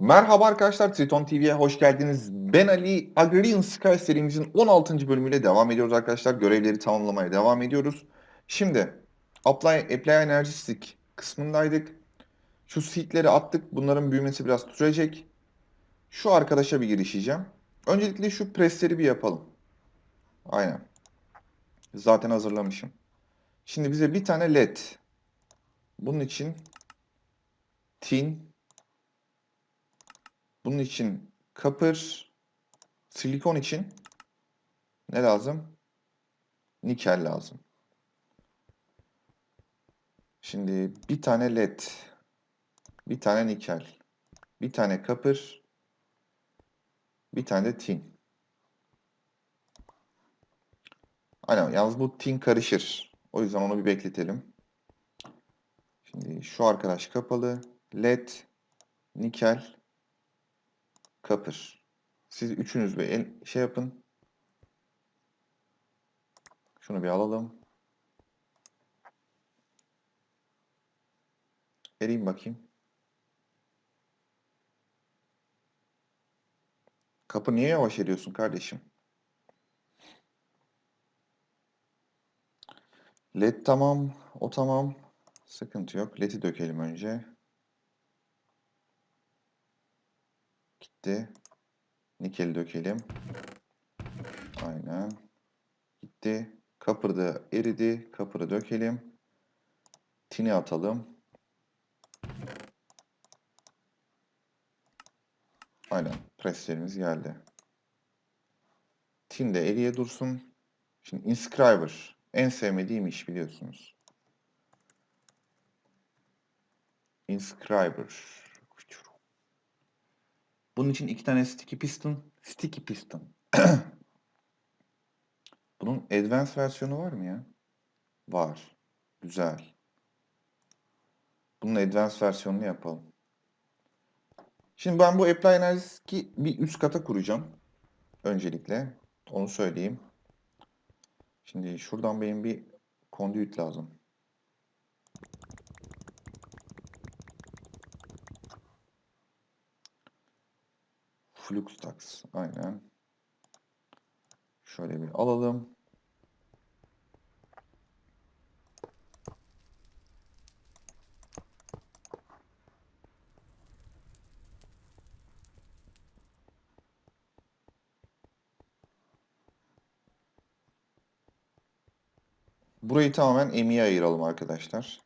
Merhaba arkadaşlar, Triton TV'ye hoş geldiniz. Ben Ali, Agrarian Sky serimizin 16. bölümüyle devam ediyoruz arkadaşlar. Görevleri tamamlamaya devam ediyoruz. Şimdi, Apply, Apply Enerjistik kısmındaydık. Şu seedleri attık. Bunların büyümesi biraz sürecek. Şu arkadaşa bir girişeceğim. Öncelikle şu presleri bir yapalım. Aynen. Zaten hazırlamışım. Şimdi bize bir tane led. Bunun için tin, bunun için kapır, silikon için ne lazım? Nikel lazım. Şimdi bir tane led, bir tane nikel, bir tane kapır, bir tane de tin. Aynen yalnız bu tin karışır. O yüzden onu bir bekletelim. Şimdi şu arkadaş kapalı. LED, nikel, kapır. Siz üçünüz bir el, şey yapın. Şunu bir alalım. Vereyim bakayım. Kapı niye yavaş ediyorsun kardeşim? LED tamam. O tamam. Sıkıntı yok. LED'i dökelim önce. Gitti. Nikeli dökelim. Aynen. Gitti. Kapır da eridi. Kapırı dökelim. Tini atalım. Aynen. Preslerimiz geldi. Tin de eriye dursun. Şimdi inscriber. En sevmediğim iş biliyorsunuz. Inscriber. Bunun için iki tane sticky piston. Sticky piston. Bunun advanced versiyonu var mı ya? Var. Güzel. Bunun advanced versiyonunu yapalım. Şimdi ben bu Apply Enerjiski bir üst kata kuracağım. Öncelikle. Onu söyleyeyim. Şimdi şuradan benim bir conduit lazım. Flux tax. Aynen. Şöyle bir alalım. Burayı tamamen emiye ayıralım arkadaşlar.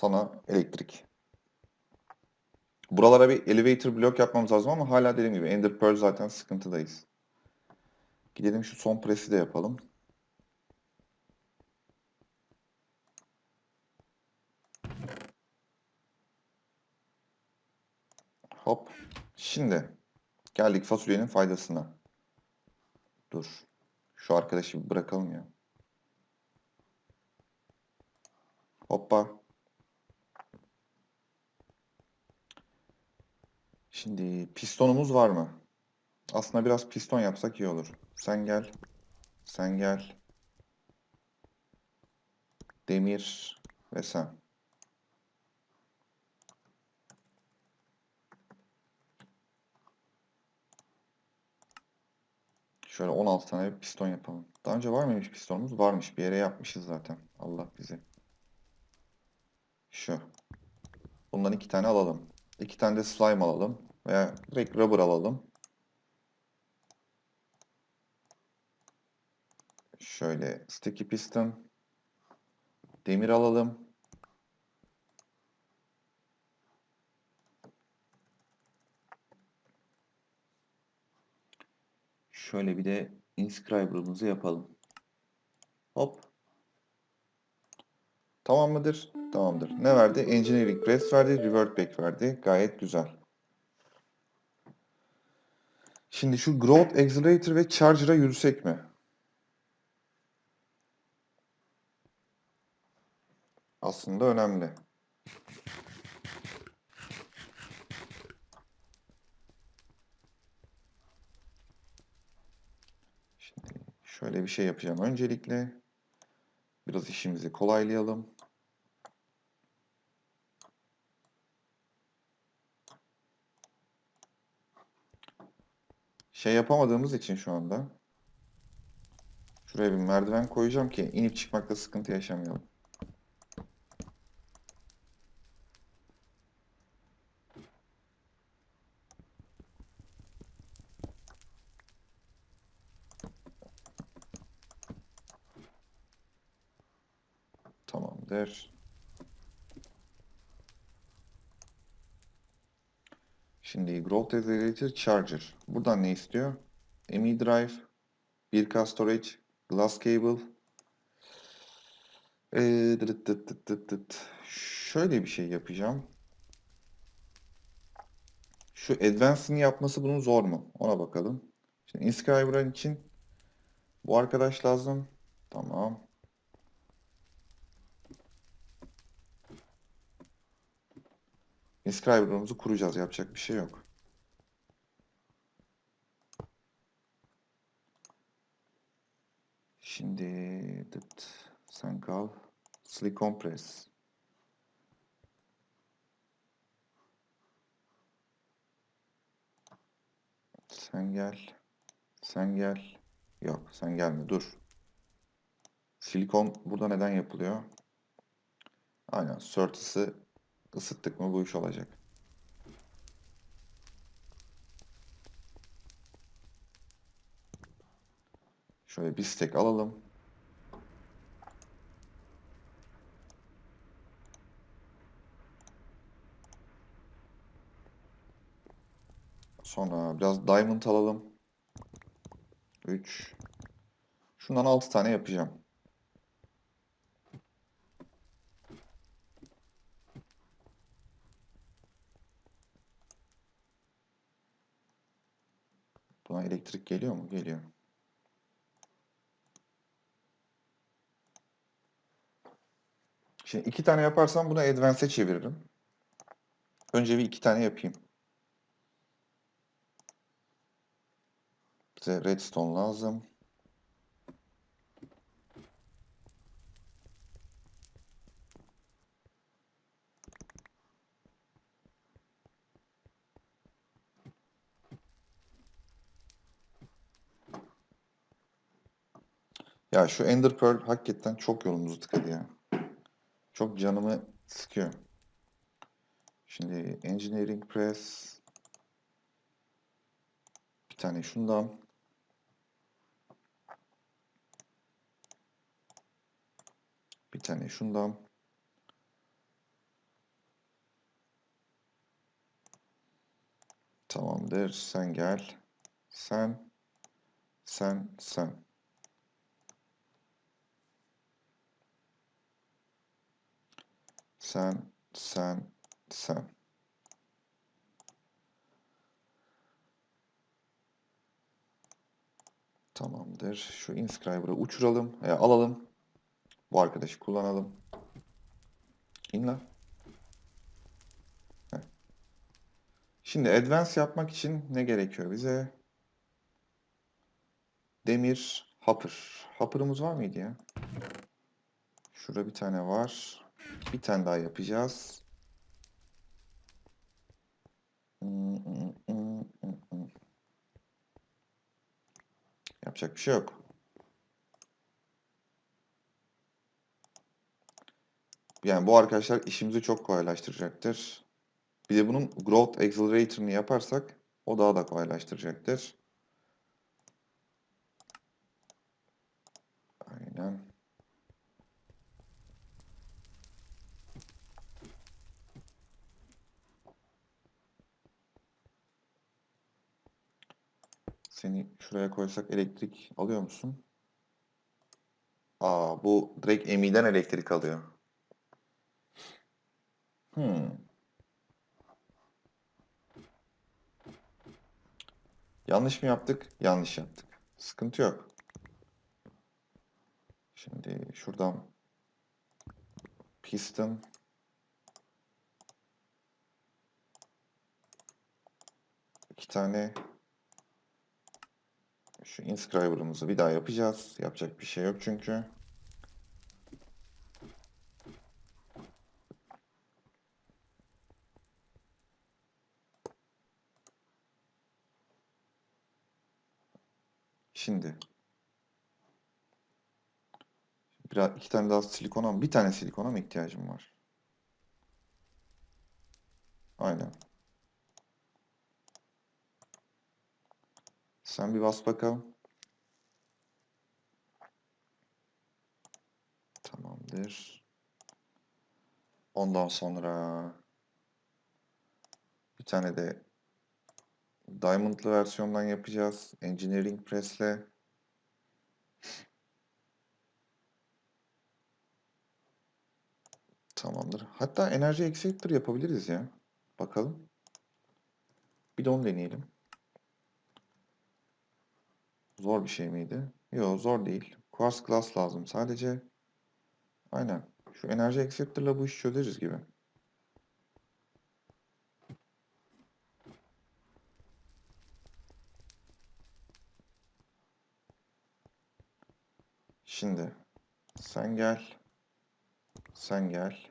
Sana elektrik. Buralara bir elevator blok yapmamız lazım ama hala dediğim gibi Ender Pearl zaten sıkıntıdayız. Gidelim şu son presi de yapalım. Hop. Şimdi geldik fasulyenin faydasına. Dur. Şu arkadaşı bırakalım ya. Hoppa. Şimdi pistonumuz var mı? Aslında biraz piston yapsak iyi olur. Sen gel. Sen gel. Demir ve sen. Şöyle 16 tane bir piston yapalım. Daha önce var mıymış pistonumuz? Varmış. Bir yere yapmışız zaten. Allah bizi. Şu. Bundan iki tane alalım. İki tane de slime alalım. Veya direkt rubber alalım. Şöyle sticky piston. Demir alalım. Şöyle bir de inscriber'ımızı yapalım. Hop. Tamam mıdır? Tamamdır. Ne verdi? Engineering Press verdi, Revert Back verdi. Gayet güzel. Şimdi şu Growth Accelerator ve Charger'a yürüsek mi? Aslında önemli. bir şey yapacağım öncelikle. Biraz işimizi kolaylayalım. Şey yapamadığımız için şu anda şuraya bir merdiven koyacağım ki inip çıkmakta sıkıntı yaşamayalım. Tamamdır. Şimdi Growth Accelerator Charger. Buradan ne istiyor? ME Drive, 1K Storage, Glass Cable. Ee, dıt dıt dıt dıt dıt. Şöyle bir şey yapacağım. Şu Advanced'ini yapması bunun zor mu? Ona bakalım. Şimdi Inscriber için bu arkadaş lazım. Tamam. Inscriber'ımızı kuracağız. Yapacak bir şey yok. Şimdi dıt, sen kal. Silicon Press. Sen gel. Sen gel. Yok sen gelme dur. Silikon burada neden yapılıyor? Aynen surface'ı ısıttık mı bu iş olacak. Şöyle bir stack alalım. Sonra biraz diamond alalım. 3. Şundan 6 tane yapacağım. Buna elektrik geliyor mu? Geliyor. Şimdi iki tane yaparsam bunu advance'e çeviririm. Önce bir iki tane yapayım. Bize redstone lazım. Ya şu Ender Pearl hakikaten çok yolumuzu tıkadı ya. Çok canımı sıkıyor. Şimdi Engineering Press bir tane şundan bir tane şundan Tamamdır. Sen gel. Sen sen sen Sen, sen, sen. Tamamdır. Şu inscriber'ı uçuralım. E, alalım. Bu arkadaşı kullanalım. İn. Şimdi advance yapmak için ne gerekiyor bize? Demir hopper. Hopper'ımız var mıydı ya? Şurada bir tane var. Bir tane daha yapacağız. Yapacak bir şey yok. Yani bu arkadaşlar işimizi çok kolaylaştıracaktır. Bir de bunun Growth Accelerator'ını yaparsak o daha da kolaylaştıracaktır. Aynen. Seni şuraya koysak elektrik alıyor musun? Aa bu direkt Emi'den elektrik alıyor. Hmm. Yanlış mı yaptık? Yanlış yaptık. Sıkıntı yok. Şimdi şuradan piston iki tane Şu inscriber'ımızı bir daha yapacağız. Yapacak bir şey yok çünkü. Şimdi biraz iki tane daha silikona? Bir tane silikona mı ihtiyacım var? Aynen. Sen bir bas bakalım. Tamamdır. Ondan sonra bir tane de Diamond'lı versiyondan yapacağız. Engineering Press'le. Tamamdır. Hatta enerji extractor yapabiliriz ya. Bakalım. Bir de onu deneyelim. Zor bir şey miydi? Yok zor değil. Quartz glass lazım sadece. Aynen. Şu enerji extractor'la bu işi çözeriz gibi. Şimdi sen gel. Sen gel.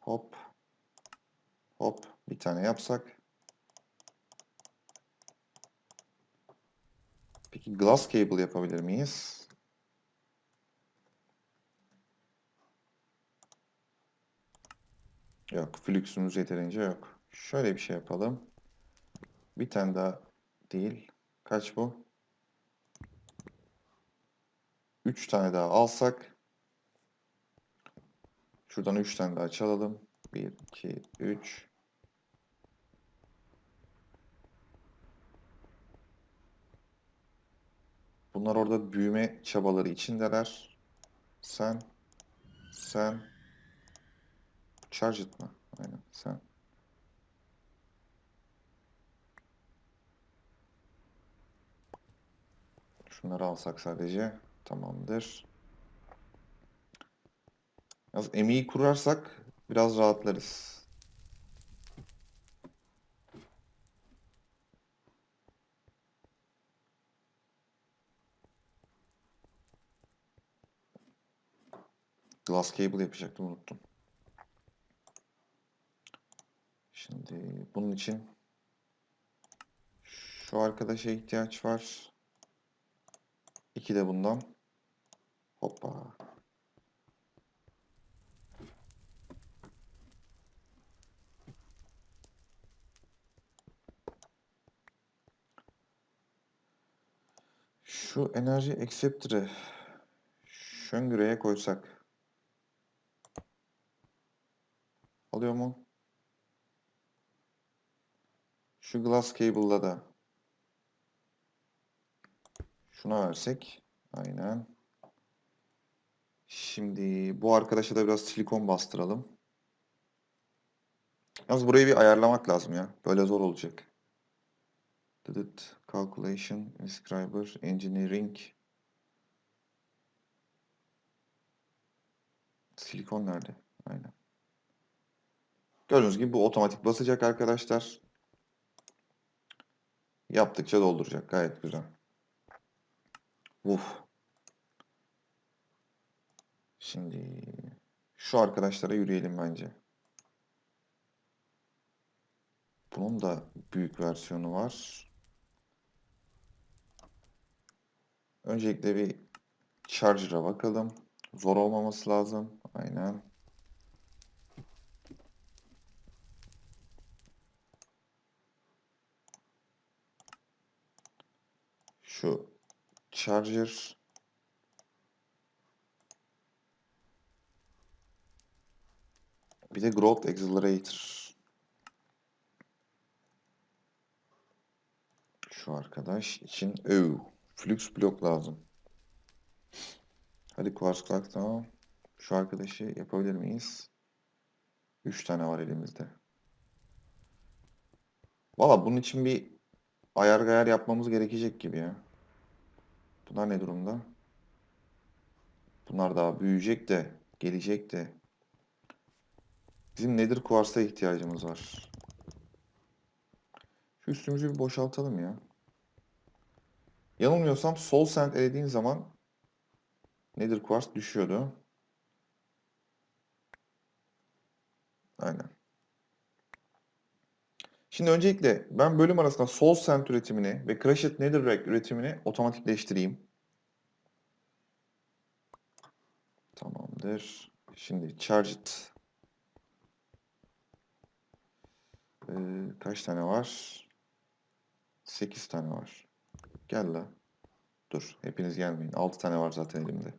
Hop. Hop. Bir tane yapsak. Peki glass cable yapabilir miyiz? Yok. Flux'umuz yeterince yok. Şöyle bir şey yapalım. Bir tane daha değil. Kaç bu? 3 tane daha alsak. Şuradan 3 tane daha çalalım. 1, 2, 3. Bunlar orada büyüme çabaları içindeler. Sen, sen, charge it? Aynen, sen. Şunları alsak sadece. Tamamdır. Yalnız emeği kurarsak biraz rahatlarız. Glass cable yapacaktım unuttum. Şimdi bunun için şu arkadaşa ihtiyaç var. İki de bundan. Hoppa. Şu enerji acceptor'ı şöngüreye koysak. Alıyor mu? Şu glass cable'la da şuna versek. Aynen. Şimdi bu arkadaşa da biraz silikon bastıralım. Yalnız burayı bir ayarlamak lazım ya. Böyle zor olacak. Dıdıt, calculation, inscriber, engineering. Silikon nerede? Aynen. Gördüğünüz gibi bu otomatik basacak arkadaşlar. Yaptıkça dolduracak. Gayet güzel. Uf. Şimdi şu arkadaşlara yürüyelim bence. Bunun da büyük versiyonu var. Öncelikle bir charger'a bakalım. Zor olmaması lazım. Aynen. Şu charger bir de growth accelerator. Şu arkadaş için öv. Flux blok lazım. Hadi quartz clock tamam. Şu arkadaşı yapabilir miyiz? 3 tane var elimizde. Valla bunun için bir ayar gayar yapmamız gerekecek gibi ya. Bunlar ne durumda? Bunlar daha büyüyecek de, gelecek de. Bizim nedir kuarsa ihtiyacımız var. Şu üstümüzü bir boşaltalım ya. Yanılmıyorsam sol sent elediğin zaman Nether Quartz düşüyordu. Aynen. Şimdi öncelikle ben bölüm arasında Soul Sand üretimini ve Crushed Netherrack üretimini otomatikleştireyim. Tamamdır. Şimdi Charged Ee, kaç tane var? 8 tane var. Gel la. Dur. Hepiniz gelmeyin. 6 tane var zaten elimde.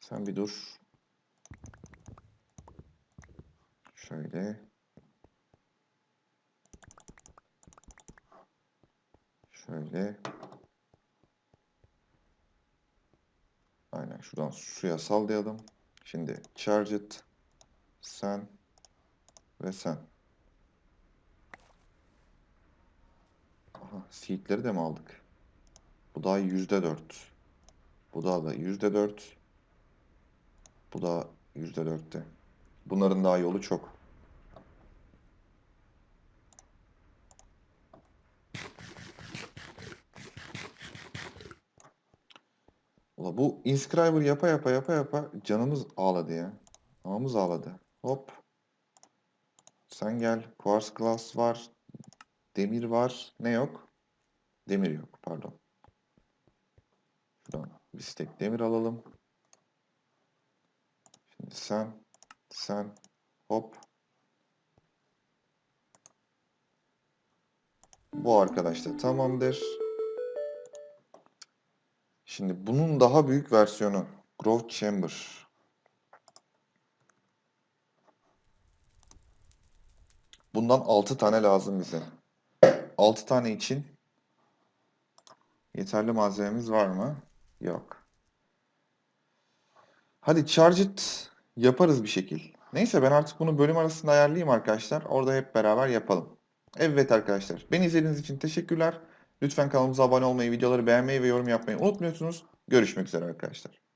Sen bir dur. Şöyle. Şöyle. Aynen şuradan suya sallayalım. Şimdi charge it. Sen ve sen. Aha, seedleri de mi aldık? Bu da yüzde dört. Bu da da yüzde dört. Bu da yüzde dörtte. Bunların daha yolu çok. Ula bu inscriber yapa yapa yapa yapa canımız ağladı ya. Ağımız ağladı. Hop. Sen gel. Quartz glass var. Demir var. Ne yok? Demir yok. Pardon. Şuradan bir stek demir alalım. Şimdi sen, sen, hop. Bu arkadaş da tamamdır. Şimdi bunun daha büyük versiyonu. Growth Chamber. Bundan 6 tane lazım bize. 6 tane için yeterli malzememiz var mı? Yok. Hadi charge it yaparız bir şekil. Neyse ben artık bunu bölüm arasında ayarlayayım arkadaşlar. Orada hep beraber yapalım. Evet arkadaşlar. Beni izlediğiniz için teşekkürler. Lütfen kanalımıza abone olmayı, videoları beğenmeyi ve yorum yapmayı unutmuyorsunuz. Görüşmek üzere arkadaşlar.